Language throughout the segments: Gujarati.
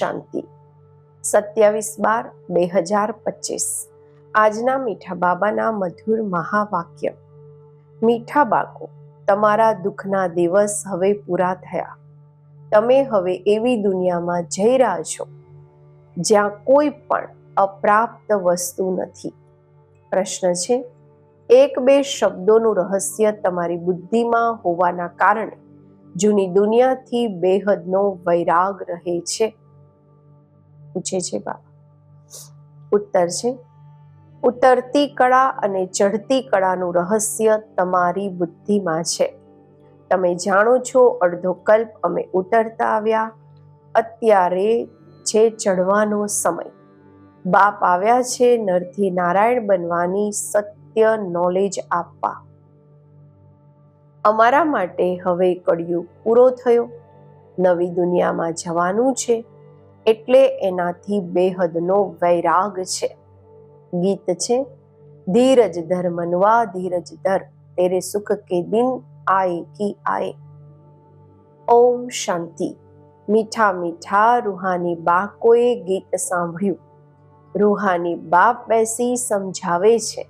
શાંતિ. સત્યાવીસ બાર બે હજાર પચીસ. આજના મીઠા બાબાના મધુર મહાવાક્ય. મીઠા બાળકો, તમારા દુઃખના દિવસ હવે પૂરા થયા. તમે હવે એવી દુનિયામાં જઈ રહ્યા છો, જ્યાં કોઈ પણ અપ્રાપ્ત વસ્તુ નથી. પ્રશ્ન છે, એક બે શબ્દોનું રહસ્ય તમારી બુદ્ધિમાં હોવાના કારણે જૂની દુનિયાથી બેહદનો વૈરાગ રહે છે? પૂછે છે બાબા. ઉત્તર છે, ઉતરતી કળા અને ચઢતી કળાનું રહસ્ય તમારી બુદ્ધિમાં છે. તમે જાણો છો અડધો કલ્પ અમે ઉતરતા આવ્યા. અત્યારે છે ચઢવાનો સમય. બાપ આવ્યા છે નરથી નારાયણ બનવાની સત્ય નોલેજ આપવા. અમારા માટે હવે કળિયુગ પૂરો થયો. નવી દુનિયામાં જવાનું છે. એટલે એનાથી બેહદનો વૈરાગ છે. ગીત છે, ધીરજ ધર ધીરજ ધર, તેરે સુખ કે દિન આય કી આય. ઓમ શાંતિ. મીઠા મીઠા રૂહાની બાકોએ ગીત સાંભળ્યું. રૂહાની બાપ બેસી સમજાવે છે,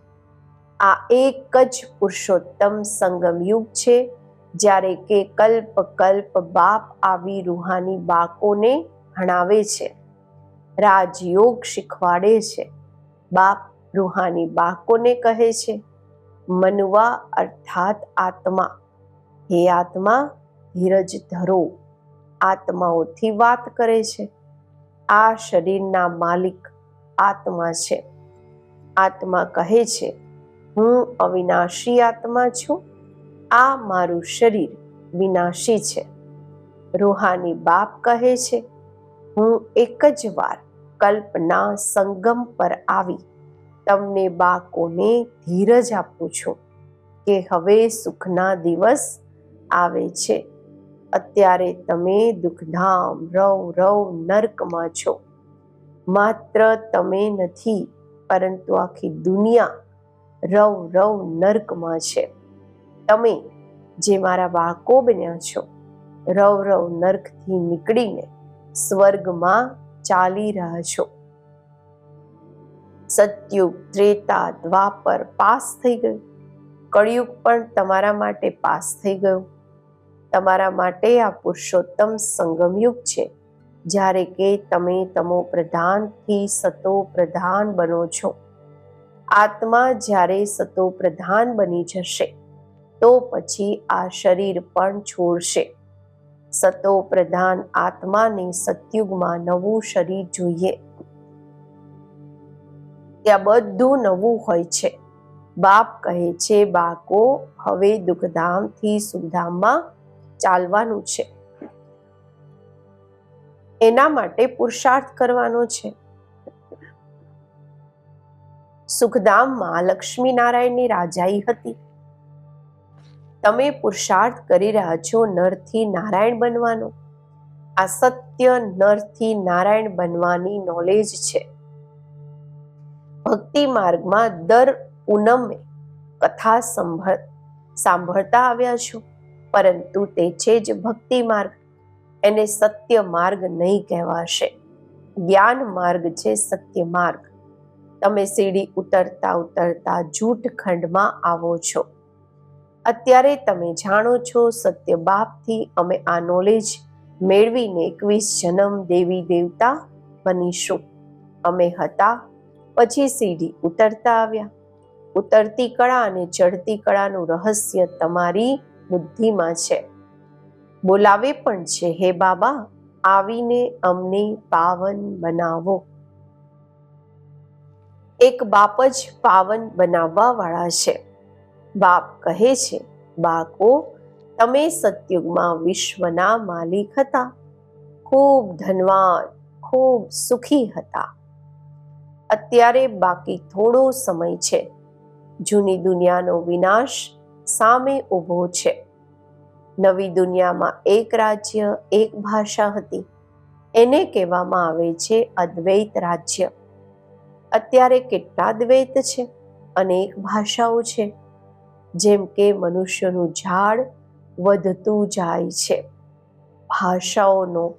આ એક જ પુરુષોત્તમ સંગમ યુગ છે. જ્યારે કે કલ્પ કલ્પ બાપ આવી રૂહાની બાકોને ભણાવે છે. રાજયોગ શીખવાડે છે. બાપ રૂહાની બાકોને કહે છે, મનવા અર્થાત આત્મા. હે આત્મા, ધીરજ ધરો. આત્માઓથી વાત કરે છે. આ શરીરના માલિક આત્મા છે. આત્મા કહે છે, હું અવિનાશી આત્મા છું. આ મારું શરીર વિનાશી છે. રૂહાની બાપ કહે છે હું એક જ વાર કલ્પના સંગમ પર આવી તમને બાકોને ધીરજ આપું છું કે હવે સુખના દિવસ આવે છે. અત્યારે તમે દુઃખધામ, રવ રવ, નર્કમાં છો. માત્ર તમે નથી, પરંતુ આખી દુનિયા રવ રવ, નર્કમાં છે. તમે જે મારા બાળકો બન્યા છો, રવ રવ, નર્કથી નીકળીને સ્વર્ગમાં ચાલી રહ્યા છો. સતયુગ, ત્રેતા, દ્વાપર પાસ થઈ ગયું. કળિયુગ પણ તમારા માટે પાસ થઈ ગયું. તમારા માટે આ પુરુષોત્તમ સંગમયુગ છે. જ્યારે કે તમે તમો પ્રધાનથી સતો પ્રધાન બનો છો. આત્મા જ્યારે સતો પ્રધાન બની જશે, તો પછી આ શરીર પણ છોડશે. સતો પ્રધાન આત્માને સતયુગમાં નવું શરીર જોઈએ. ત્યાં બધું નવું હોય છે. બાપ કહે છે બાકો હવે દુઃખધામથી સુખધામમાં ચાલવાનું છે. એના માટે પુરુષાર્થ કરવાનો છે. સુખધામમાં લક્ષ્મી નારાયણની રાજાઈ હતી. તમે પુરુષાર્થ કરી રહ્યા છો નરથી નારાયણ બનવાનો? આ સત્ય નરથી નારાયણ બનવાની નોલેજ છે. ભક્તિ માર્ગમાં દર પૂનમે કથા સંભળ, સાંભળતા આવ્યા છો, પરંતુ તે છે જ ભક્તિ માર્ગ. એને સત્ય માર્ગ નહીં કહેવાશે. જ્ઞાન માર્ગ છે સત્ય માર્ગ. તમે સીડી ઉતરતા ઉતરતા જૂઠ ખંડમાં આવો છો. અત્યારે તમે જાણો છો, સત્ય બાપથી અમે આ નોલેજ મેળવીને એકવીસ જન્મ દેવી દેવતા બનીશું. અમે હતા, પછી સીડી ઉતરતા આવ્યા. ઉતરતી કળા અને ચડતી કળાનું રહસ્ય તમારી બુદ્ધિમાં છે. બોલાવે પણ છે, હે બાબા, આવીને અમને પાવન બનાવો. એક બાપ જ પાવન બનાવવા વાળા છે. બાપ કહે છે બાકો તમે સતયુગમાં વિશ્વના માલિક હતા. ખૂબ ધનવાન, ખૂબ સુખી હતા. અત્યારે બાકી થોડો સમય છે. જૂની દુનિયાનો વિનાશ સામે ઊભો છે. નવી દુનિયામાં એક રાજ્ય, એક ભાષા હતી. એને કહેવામાં આવે છે અદ્વૈત રાજ્ય. અત્યારે કેટલા દ્વૈત છે? અનેક ભાષાઓ છે. જેમ કે મનુષ્યનું ઝાડ વધતું જાય છે. ભાષાઓનો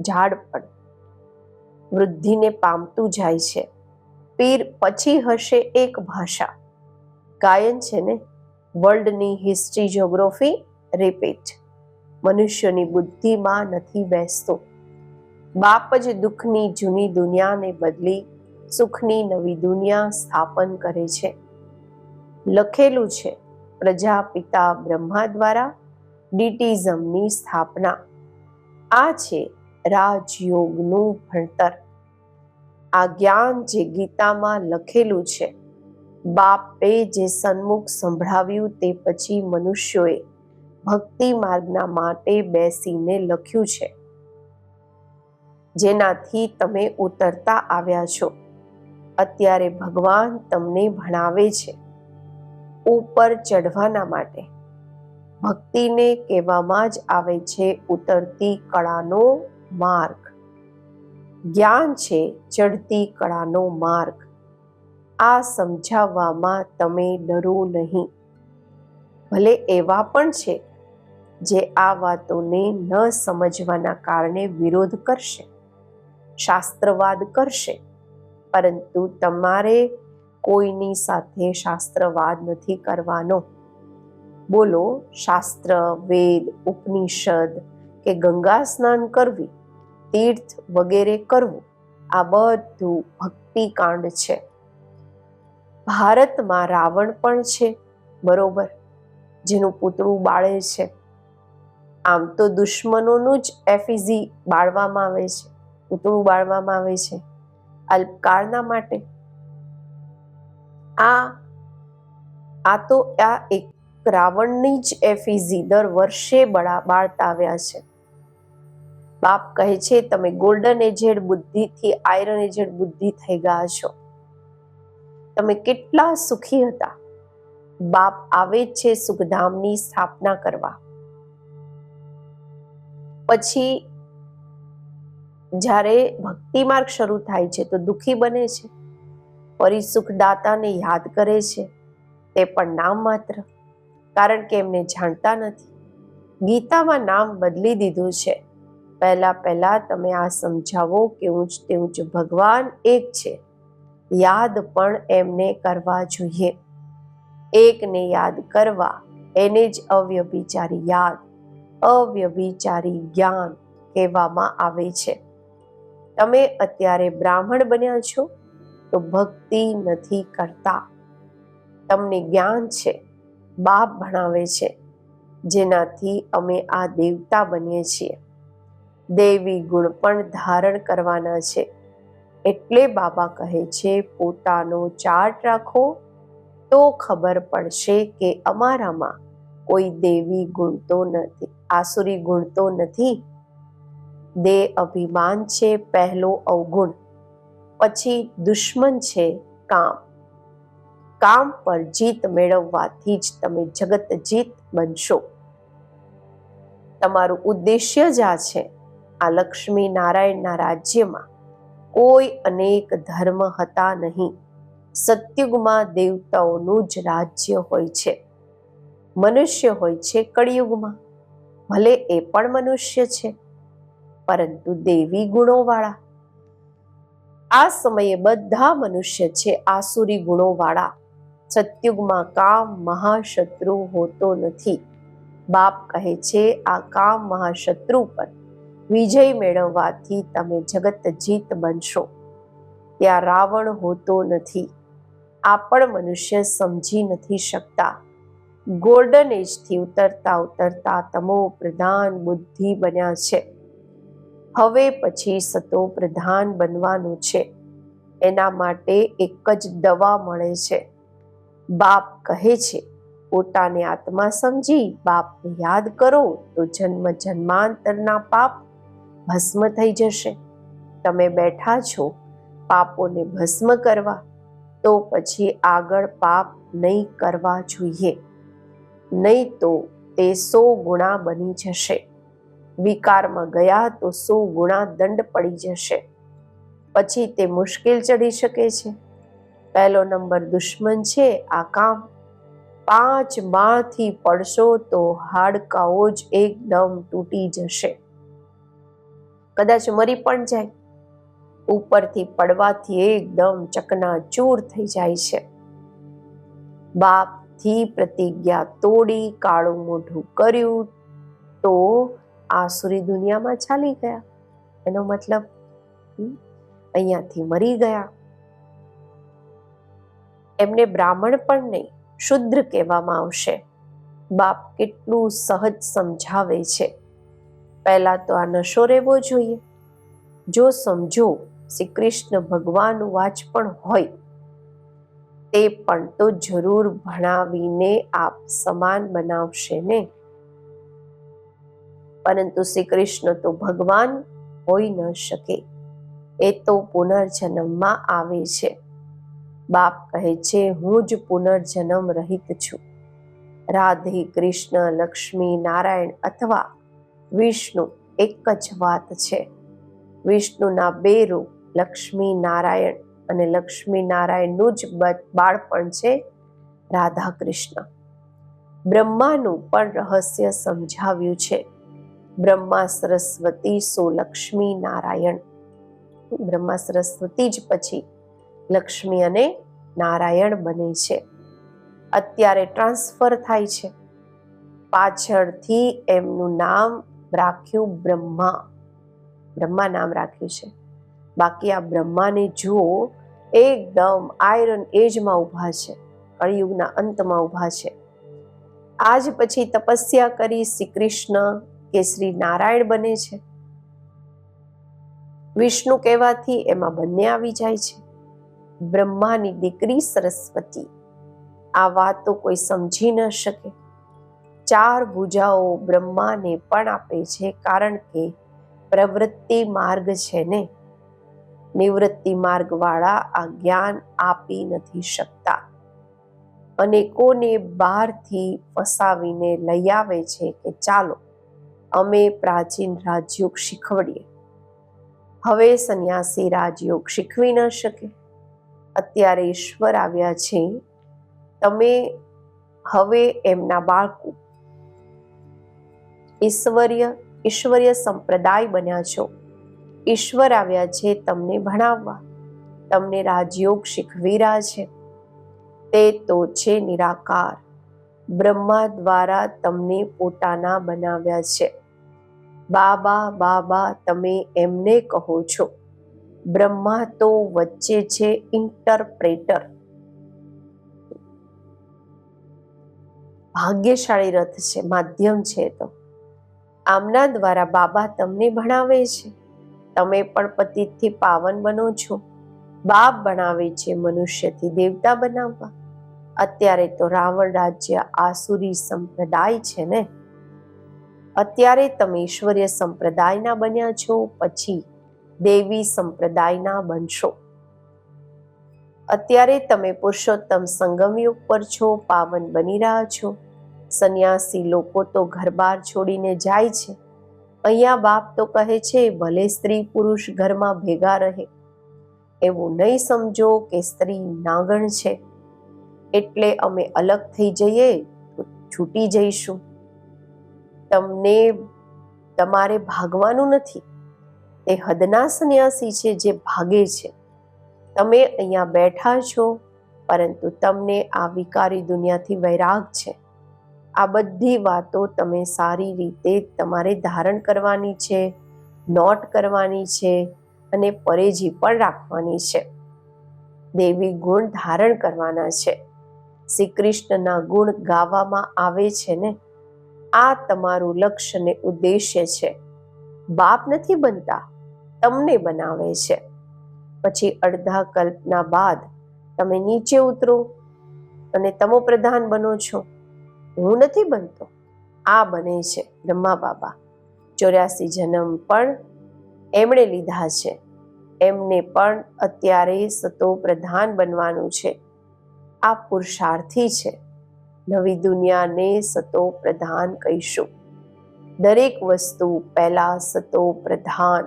ઝાડ પણ વૃદ્ધિને પામતું જાય છે. પીર પછી હશે એક ભાષા. ગાયન છે ને? વર્લ્ડની હિસ્ટ્રી જ્યોગ્રાફી રિપીટ. મનુષ્યની બુદ્ધિમાં નથી બેસતો. બાપ જ દુઃખની જૂની દુનિયાને બદલી સુખની નવી દુનિયા સ્થાપન કરે છે. લખેલું છે પ્રજાપિતા બ્રહ્મા દ્વારા ડીટીઝમની સ્થાપના. આ છે રાજયોગનું ભણતર. આ જ્ઞાન જે ગીતામાં લખેલું છે, બાપે જે સન્મુખ સંભળાવ્યું તે પછી મનુષ્યોએ ભક્તિ માર્ગના માટે બેસીને લખ્યું છે. જેનાથી તમે ઉતરતા આવ્યા છો. અત્યારે ભગવાન તમને ભણાવે છે. ઉપર ચઢવાના માટે. ભક્તિને કહેવામાં જ આવે છે ઉતરતી કળાનો માર્ગ. જ્ઞાન છે ચડતી કળાનો માર્ગ. આ સમજાવવામાં તમે ડરો નહીં. ભલે એવા પણ છે જે આ વાતોને ન સમજવાના કારણે વિરોધ કરશે, શાસ્ત્રવાદ કરશે, પરંતુ તમારે કોઈની સાથે શાસ્ત્રવાદ નથી કરવાનો. બોલો, શાસ્ત્ર, વેદ, ઉપનિષદ કે ગંગા સ્નાન કરવી, તીર્થ વગેરે કરવું, આ બધું ભક્તિકાંડ છે. ભારતમાં રાવણ પણ છે, બરોબર? જેનું પૂતળું બાળે છે. આમ તો દુશ્મનોનું જ એફિઝી બાળવામાં આવે છે, પૂતળું બાળવામાં આવે છે. અલ્પકાળના માટે આ આ તો આ એક રાવણની જ એફિઝી દર વર્ષે બળા, બાળતા આવ્યા છે. બાપ કહે છે, તમે ગોલ્ડન એજેડ બુદ્ધિથી આયરન એજેડ બુદ્ધિ થઈ ગયા છો. તમે કેટલા સુખી હતા. બાપ આવે છે સુખધામની સ્થાપના કરવા. પછી જ્યારે ભક્તિ માર્ગ શરૂ થાય છે તો દુઃખી બને છે. ફરી સુખદાતાને યાદ કરે છે. તે પણ નામ માત્ર, કારણ કે એમને જાણતા નથી. ગીતામાં નામ બદલી દીધું છે. પહેલા પહેલા તમે આ સમજાવો કે ઊંચ તે ઊંચ ભગવાન એક છે. યાદ પણ એમને કરવા જોઈએ. એકને યાદ કરવા, એને જ અવ્યભિચારી યાદ, અવ્યભિચારી જ્ઞાન કહેવામાં આવે છે. તમે અત્યારે બ્રાહ્મણ બન્યા છો? તો ભક્તિ નથી કરતા. તમને જ્ઞાન છે, બાપ ભણાવે છે, જેનાથી અમે આ દેવતા બનીએ છીએ. દેવી ગુણ પણ ધારણ કરવાના છે. એટલે બાબા કહે છે, પોતાનો ચાર્ટ રાખો, તો ખબર પડશે કે અમારામાં કોઈ દેવી ગુણ તો નથી, આસુરી ગુણ તો નથી. દે અભિમાન છે, પહેલો અવગુણ. પછી દુશ્મન છે કામ. કામ પર જીત મેળવવાથી જ તમે જગત જીત બનશો. તમારું ઉદ્દેશ્ય જ આ છે. આ લક્ષ્મી નારાયણના રાજ્યમાં કોઈ અનેક ધર્મ હતા નહીં. સત્યુગમાં દેવતાઓનું જ રાજ્ય હોય છે. મનુષ્ય હોય છે કળિયુગમાં. ભલે એ પણ મનુષ્ય છે. પરંતુ દેવી ગુણોવાળા આ સમયે બધા મનુષ્ય છે આસુરી ગુણોવાળા. સત્યુગમાં કામ મહાશત્રુ હોતો નથી. બાપ કહે છે, આ કામ મહાશત્રુ પર વિજય મેળવવાથી તમે જગત જીત બનશો. ત્યાં રાવણ હોતો નથી. આ પણ મનુષ્ય સમજી નથી શકતા. ગોલ્ડન એજથી ઉતરતા ઉતરતા તમો પ્રધાન બુદ્ધિ બન્યા છે. હવે પછી સતો પ્રધાન બનવાનું છે. એના માટે એક જ દવા મળે છે. બાપ કહે છે, પોતાને આત્મા સમજી બાપને યાદ કરો તો જન્મ જન્માંતરના પાપ ભસ્મ થઈ જશે. તમે બેઠા છો પાપોને ભસ્મ કરવા, તો પછી આગળ પાપ નહીં કરવા જોઈએ. નહીં તો તે સો ગુણા બની જશે. વિકારમાં ગયા તો સો ગુણા દંડ પડી જશે. પછી તે મુશ્કેલ ચડી શકે છે. પહેલો નંબર દુશ્મન છે આ કામ. પાંચ માળથી પડશો તો હાડકાઓ જ એકદમ તૂટી જશે. કદાચ મરી પણ જાય. ઉપરથી પડવાથી એકદમ ચકનાચૂર થઈ જાય છે. બાપથી પ્રતિજ્ઞા તોડી કાળું મોઢું કર્યું તો આસુરી દુનિયામાં ચાલી ગયા. એનો મતલબ અહીંયાથી મરી ગયા. એમને બ્રાહ્મણ પણ નહીં, શુદ્ર કહેવામાં આવશે. બાપ કેટલું સહજ સમજાવે છે. પહેલા તો આ નશો રહેવો જોઈએ. જો સમજો શ્રી કૃષ્ણ ભગવાનનું વાચ પણ હોય, તે પણ તો જરૂર ભણાવીને આપ સમાન બનાવશે ને? પરંતુ શ્રી કૃષ્ણ તો ભગવાન હોઈ ન શકે. એ તો પુનર્જન્મમાં આવે છે. બાપ કહે છે, હું જ પુનર્જન્મ રહિત છું. રાધે કૃષ્ણ, લક્ષ્મી, નારાયણ અથવા વિષ્ણુ એક જ વાત છે. વિષ્ણુના બે રૂપ, લક્ષ્મી, નારાયણ અને લક્ષ્મી નારાયણનું જ બાળપણ છે રાધા કૃષ્ણ. બ્રહ્માનું પણ રહસ્ય સમજાવ્યું છે. બ્રહ્મા સરસ્વતી સો લક્ષ્મી નારાયણ. બ્રહ્મા સરસ્વતી જ પછી લક્ષ્મી અને નારાયણ બને છે. અત્યારે ટ્રાન્સફર થાય છે. પાછળથી એમનું નામ રાખ્યું બ્રહ્મા. બ્રહ્મા નામ રાખ્યું છે. બાકી આ બ્રહ્માને જુઓ, એકદમ આયરન એજમાં ઊભા છે. કળિયુગના અંતમાં ઊભા છે. આજ પછી તપસ્યા કરી શ્રી કૃષ્ણ કે શ્રી નારાયણ બને છે. વિષ્ણુ કહેવાથી એમાં બંને આવી જાય છે. બ્રહ્માની દીકરી સરસ્વતી. આ વાતો કોઈ સમજી ન શકે. ચાર ભુજાઓ બ્રહ્માને પણ આપે છે કારણ કે પ્રવૃત્તિ માર્ગ છે ને. નિવૃત્તિ માર્ગ વાળા આ જ્ઞાન આપી નથી શકતા. અનેકોને બહારથી ફસાવીને લઈ આવે છે કે ચાલો અમે પ્રાચીન રાજયોગ શીખવડીએ. હવે સંન્યાસી રાજયોગ શીખવી ન શકે. અત્યારે ઈશ્વર આવ્યા છે. તમે હવે એમના બાળકો ઈશ્વર્ય, ઈશ્વરીય સંપ્રદાય બન્યા છો. ઈશ્વર આવ્યા છે તમને ભણાવવા. તમને રાજયોગ શીખવી રહ્યા છે. તે તો છે નિરાકાર. બ્રહ્મા દ્વારા તમને પોતાના બનાવ્યા છે. બાબા બાબા, તમે એમને કહો છો. બ્રહ્મા તો વચ્ચે છે ઇન્ટરપ્રેટર ભાગ્યશાળી રથ છે, માધ્યમ છે તો. આમના દ્વારા બાબા તમને ભણાવે છે. તમે પણ પતિથી પાવન બનો છો. બાપ બનાવે છે મનુષ્યથી દેવતા બનાવવા. અત્યારે તો રાવણ રાજ્ય આસુરી સંપ્રદાય છે ને? અત્યારે તમે ઈશ્વરીય સંપ્રદાયના બન્યા છો, પછી દેવી સંપ્રદાયના બનશો. અત્યારે તમે પુરુષોત્તમ સંગમયુગ પર છો, પાવન બની રહ્યા છો. સંન્યાસી લોકો તો ઘરબાર છોડીને જાય છે. અહીંયા બાપ તો કહે છે, ભલે સ્ત્રી પુરુષ ઘરમાં ભેગા રહે. એવું નહીં સમજો કે સ્ત્રી નાગણ છે. એટલે અમે અલગ થઈ જઈએ તો છૂટી જઈશું. તમને તમારે ભાગવાનું નથી. તે હદના સંન્યાસી છે જે ભાગે છે. તમે અહીંયા બેઠા છો, પરંતુ તમને આ વિકારી દુનિયાથી વૈરાગ છે. આ બધી વાતો તમે સારી રીતે તમારે ધારણ કરવાની છે, નોટ કરવાની છે અને પરેજી પણ રાખવાની છે. દેવી ગુણ ધારણ કરવાના છે. શ્રી કૃષ્ણના ગુણ ગાવામાં આવે છે ને? આ તમારું લક્ષ્ય ને ઉદ્દેશ્ય છે. બાપ નથી બનતા, તમને બનાવે છે. પછી અડધા કલ્પના બાદ તમે નીચે ઉતરો અને તમો પ્રધાન બનો છો. હું નથી બનતો, આ બને છે બ્રહ્મા બાબા. ચોર્યાસી જન્મ પણ એમણે લીધા છે. એમને પણ અત્યારે સતો પ્રધાન બનવાનું છે. આ પુરુષાર્થી છે. નવી દુનિયાને સતો પ્રધાન કહીશું. દરેક વસ્તુ પહેલા સતો પ્રધાન,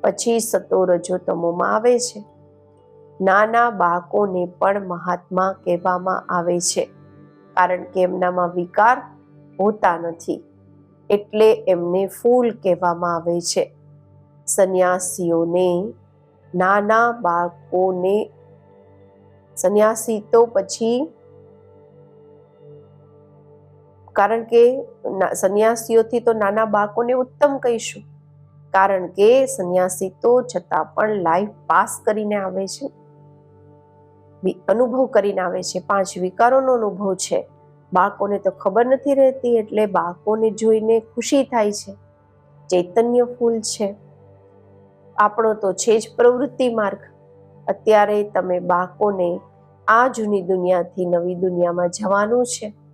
પછી સતો રજોતમોમાં આવે છે. નાના બાળકોને પણ મહાત્મા કહેવામાં આવે છે, કારણ કે એમનામાં વિકાર હોતા નથી, એટલે એમને ફૂલ કહેવામાં આવે છે. સંન્યાસીઓને, નાના બાળકોને, સંન્યાસી તો પછી કારણ કે સંન્યાસીઓથી તો નાના બાળકોને ઉત્તમ કહીશું. કારણ કે સંન્યાસી તો છતાં પણ લાઈફ પાસ કરીને આવે છે. અનુભવ કરીને આવે છે. પાંચ વિકારોનો અનુભવ છે. બાળકોને તો ખબર નથી રહેતી એટલે બાળકોને જોઈને ખુશી થાય છે. ચૈતન્ય ફૂલ છે. આપણો તો છે જ પ્રવૃત્તિ માર્ગ. અત્યારે તમે બાળકોને આ જૂની દુનિયાથી નવી દુનિયામાં જવાનું છે.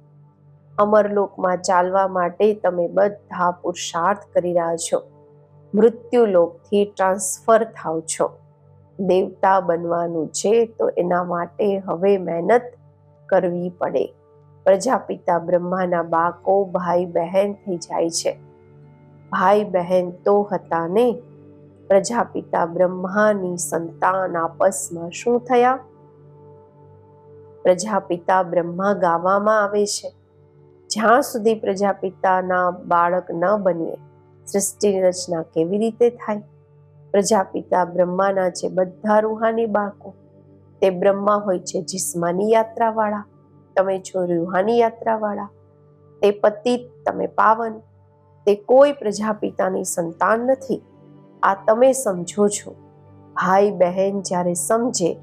અમરલોકમાં ચાલવા માટે તમે બધા પુરુષાર્થ કરી રહ્યા છો. મૃત્યુલોકથી ટ્રાન્સફર થાવ છો. દેવતા બનવાનું છે તો એના માટે હવે મહેનત કરવી પડે. પ્રજાપિતા બ્રહ્માના બાકો ભાઈ બહેન થઈ જાય છે. ભાઈ બહેન તો હતા ને? પ્રજાપિતા બ્રહ્માની સંતાન આપસમાં શું થયા? પ્રજાપિતા બ્રહ્મા ગાવામાં આવે છે. જ્યાં સુધી પ્રજાપિતાના બાળક ન બનીએ, સૃષ્ટિની રચના કેવી રીતે થાય? પ્રજાપિતા બ્રહ્માના છે બધા રૂહાની બાળકો. તે બ્રહ્મા હોય છે જિસ્માની યાત્રાવાળા. તમે છો રૂહાની યાત્રાવાળા. તે પતિ, તમે પાવન. તે કોઈ પ્રજાપિતાની સંતાન નથી. આ તમે સમજો છો. ભાઈ બહેન જ્યારે સમજે,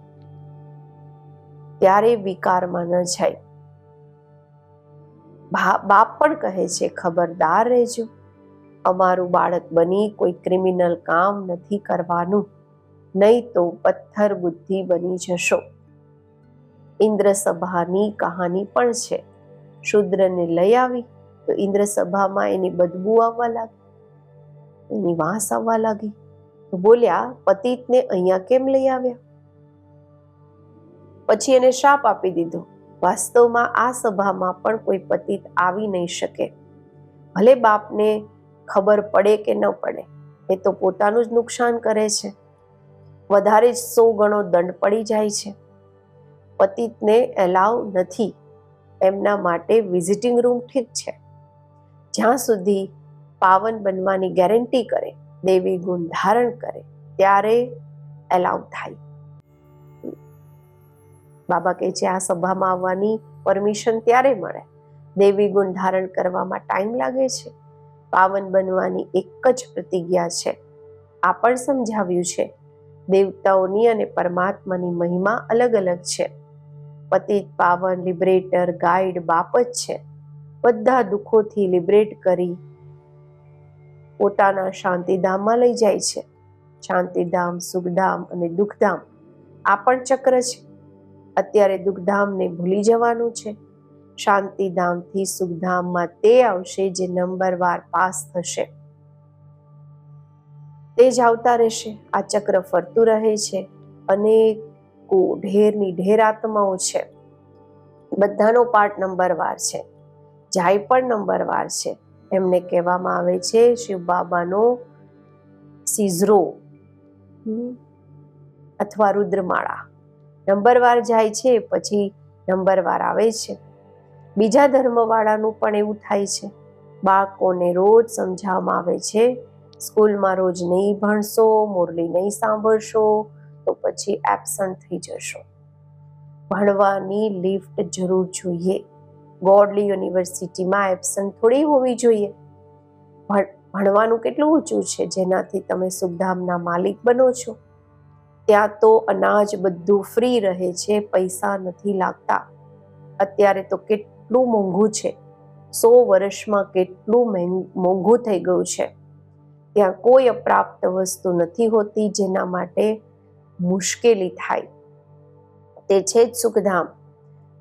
ત્યારે વિકારમાં ન જાય. બાપ પણ કહે છે, ખબરદાર રહેજો. અમારું બાળક બની કોઈ ક્રિમિનલ કામ નથી કરવાનું. નહીં તો પથ્થર બુદ્ધિ બની જશો. ઇન્દ્રસભાની કહાની પણ છે. શુદ્રને લઈ આવી તો ઇન્દ્રસભામાં એની બદબુ આવવા લાગી. એની વાસ આવવા લાગી. તો બોલ્યા, પતિતને અહીંયા કેમ લઈ આવ્યા? પછી એને શાપ આપી દીધો. વાસ્તવમાં આ સભામાં પણ કોઈ પતિત આવી નહીં શકે. ભલે બાપને ખબર પડે કે ન પડે, એ તો પોતાનું જ નુકસાન કરે છે. વધારે જ સો ગણો દંડ પડી જાય છે. પતિતને એલાવ નથી. એમના માટે વિઝિટિંગ રૂમ ઠીક છે. જ્યાં સુધી પાવન બનવાની ગેરંટી કરે, દેવી ગુણ ધારણ કરે, ત્યારે એલાવ થાય. બાબા કે છે, આ સભામાં આવવાની પરમિશન ત્યારે મળે? દેવી ગુણ ધારણ કરવામાં ટાઈમ લાગે છે? પાવન બનવાની એક જ પ્રતિજ્ઞા છે. આ પણ સમજાવ્યું છે. દેવતાઓની અને પરમાત્માની મહિમા અલગ અલગ છે. પતિત, પાવન, લિબરેટર, ગાઈડ, બાપ જ છે. બધા દુઃખોથી લિબરેટ કરી પોતાના શાંતિધામમાં લઈ જાય છે. શાંતિધામ, સુખધામ અને દુઃખધામ આ પણ ચક્ર છે. અત્યારે દુઃખધામને ભૂલી જવાનું છે. શાંતિધામથી સુખધામમાં તે આવશે જે નંબરવાર પાસ થશે. તે જ આવતા રહેશે. આ ચક્ર ફરતું રહે છે. અનેકો ઢેરની ઢેર આત્માઓ છે. બધાનો પાર્ટ નંબરવાર છે. જાય પણ નંબરવાર છે. એમને કહેવામાં આવે છે શિવ બાબાનો સિઝરો અથવા રુદ્રમાળા નંબરવાર જાય છે, પછી નંબરવાર આવે છે. બીજા ધર્મવાળાનું પણ એવું થાય છે. બાળકોને રોજ સમજાવવામાં આવે છે, સ્કૂલમાં રોજ નહીં ભણશો, મુરલી નહીં સાંભળશો, તો પછી એબસન્ટ થઈ જશો. ભણવાની લિફ્ટ જરૂર જોઈએ. ગોડલી યુનિવર્સિટીમાં એબસન્ટ થોડી હોવી જોઈએ. ભણવાનું કેટલું ઊંચું છે, જેનાથી તમે સુખધામના માલિક બનો છો? ત્યાં તો અનાજ બધું ફ્રી રહે છે, પૈસા નથી લાગતા. અત્યારે તો કેટલું મોંઘું છે. સો વર્ષમાં કેટલું મોંઘું થઈ ગયું છે. ત્યાં કોઈ અપ્રાપ્ત વસ્તુ નથી હોતી જેના માટે મુશ્કેલી થાય. તે છે જ સુખધામ.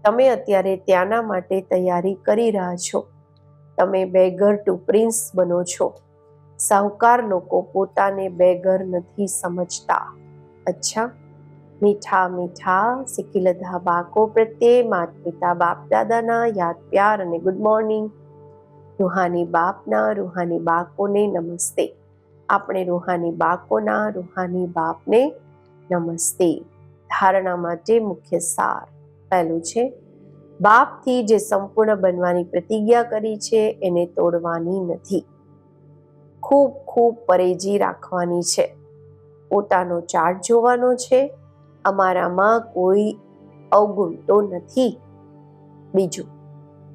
તમે અત્યારે ત્યાંના માટે તૈયારી કરી રહ્યા છો. તમે બેગર ટુ પ્રિન્સ બનો છો. સાહુકાર લોકો પોતાને બેગર નથી સમજતા. અચ્છા. મીઠા મીઠા સિકિલધા બાકો પ્રત્યે, માત પિતા બાપ દાદાના, યાદ પ્યાર અને ગુડ મોર્નિંગ. રૂહાની બાપના, રૂહાની બાકોને નમસ્તે. આપણે રૂહાની બાકોના, રૂહાની બાપને નમસ્તે. ધારણા માટે મુખ્ય સાર પહેલું છે, બાપથી જે સંપૂર્ણ બનવાની પ્રતિજ્ઞા કરી છે, એને તોડવાની નથી. ખૂબ ખૂબ પરેજી રાખવાની છે. પોતાનો ચાર્ટ જોવાનો છે. અમારામાં કોઈ અવગુણ તો નથી. બીજું,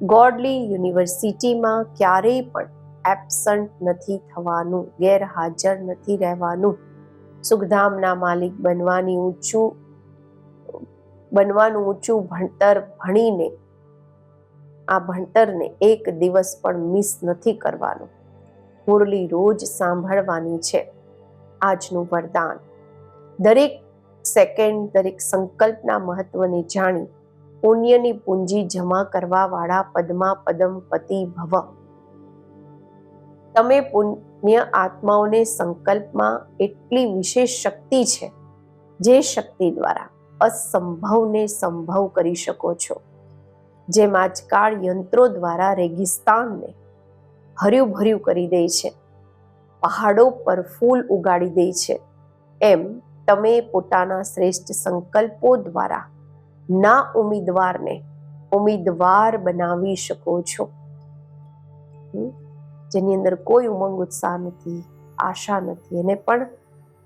ગોડલી યુનિવર્સિટીમાં ક્યારેય પણ એબસન્ટ નથી થવાનું, ગેરહાજર નથી રહેવાનું. સુખધામના માલિક બનવાની ઊંચું, બનવાનું ઊંચું ભણતર ભણીને, આ ભણતરને એક દિવસ પણ મિસ નથી કરવાનું. મુરલી રોજ સાંભળવાની છે. આજનું વરદાન. દરેક સેકન્ડ દરેક સંકલ્પના મહત્વને જાણી પુણ્યની પૂંજી જમા કરવાવાળા પદ્મા પદમ પતિ ભવ. તમે પુણ્ય આત્માઓને સંકલ્પમાં એટલી વિશેષ શક્તિ છે, જે શક્તિ દ્વારા અસંભવને સંભવ કરી શકો છો. જેમ આજકાળ યંત્રો દ્વારા રેગિસ્તાનને હર્યું ભર્યું કરી દે છે. પહાડો પર ફૂલ ઉગાડી દે છે. એમ તમે પોતાના શ્રેષ્ઠ સંકલ્પો દ્વારા ના ઉમેદવારને ઉમેદવાર બનાવી શકો છો. જેની અંદર કોઈ ઉમંગ ઉત્સાહ નથી, આશા નથી, એને પણ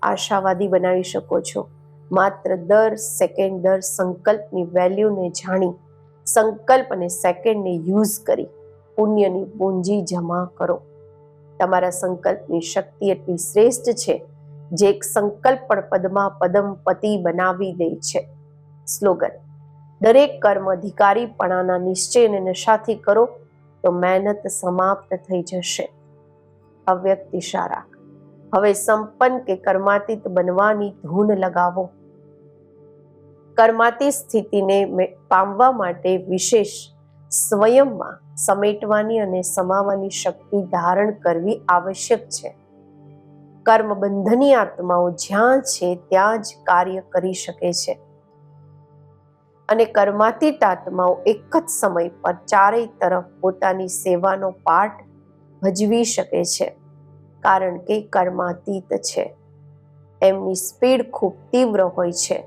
આશાવાદી બનાવી શકો છો. માત્ર દર સેકન્ડ દર સંકલ્પની વેલ્યુને જાણી, સંકલ્પ અને સેકન્ડને યુઝ કરી પુણ્યની પૂંજી જમા કરો. તમારા સંકલ્પની શક્તિ એટલી શ્રેષ્ઠ છે, જે એક સંકલ્પ પણ પદમાં પદમ પતિ બનાવી દે છે. સ્લોગન, દરેક કર્મ અધિકારીપણાના નિશ્ચયને નશાથી કરો, તો મહેનત સમાપ્ત થઈ જશે. અવ્યક્ત ઇશારા હવે સંપન્ન કે કર્માતીત બનવાની ધૂન લગાવો. કર્માતી સ્થિતિને પામવા માટે વિશેષ સ્વયંમાં સમેટવાની અને સમાવાની શક્તિ ધારણ કરવી આવશ્યક છે. કર્મબંધની આત્માઓ જ્યાં છે ત્યાં જ કાર્ય કરી શકે છે. અને કર્માતીત આત્માઓ એક જ સમય પર ચારેય તરફ પોતાની સેવાનો પાઠ ભજવી શકે છે, કારણ કે કર્માતીત છે. એમની સ્પીડ ખૂબ તીવ્ર હોય છે.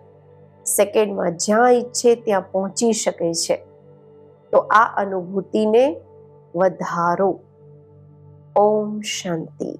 સેકન્ડમાં જ્યાં ઈચ્છે ત્યાં પહોંચી શકે છે. તો આ અનુભૂતિને વધારો. ઓમ શાંતિ.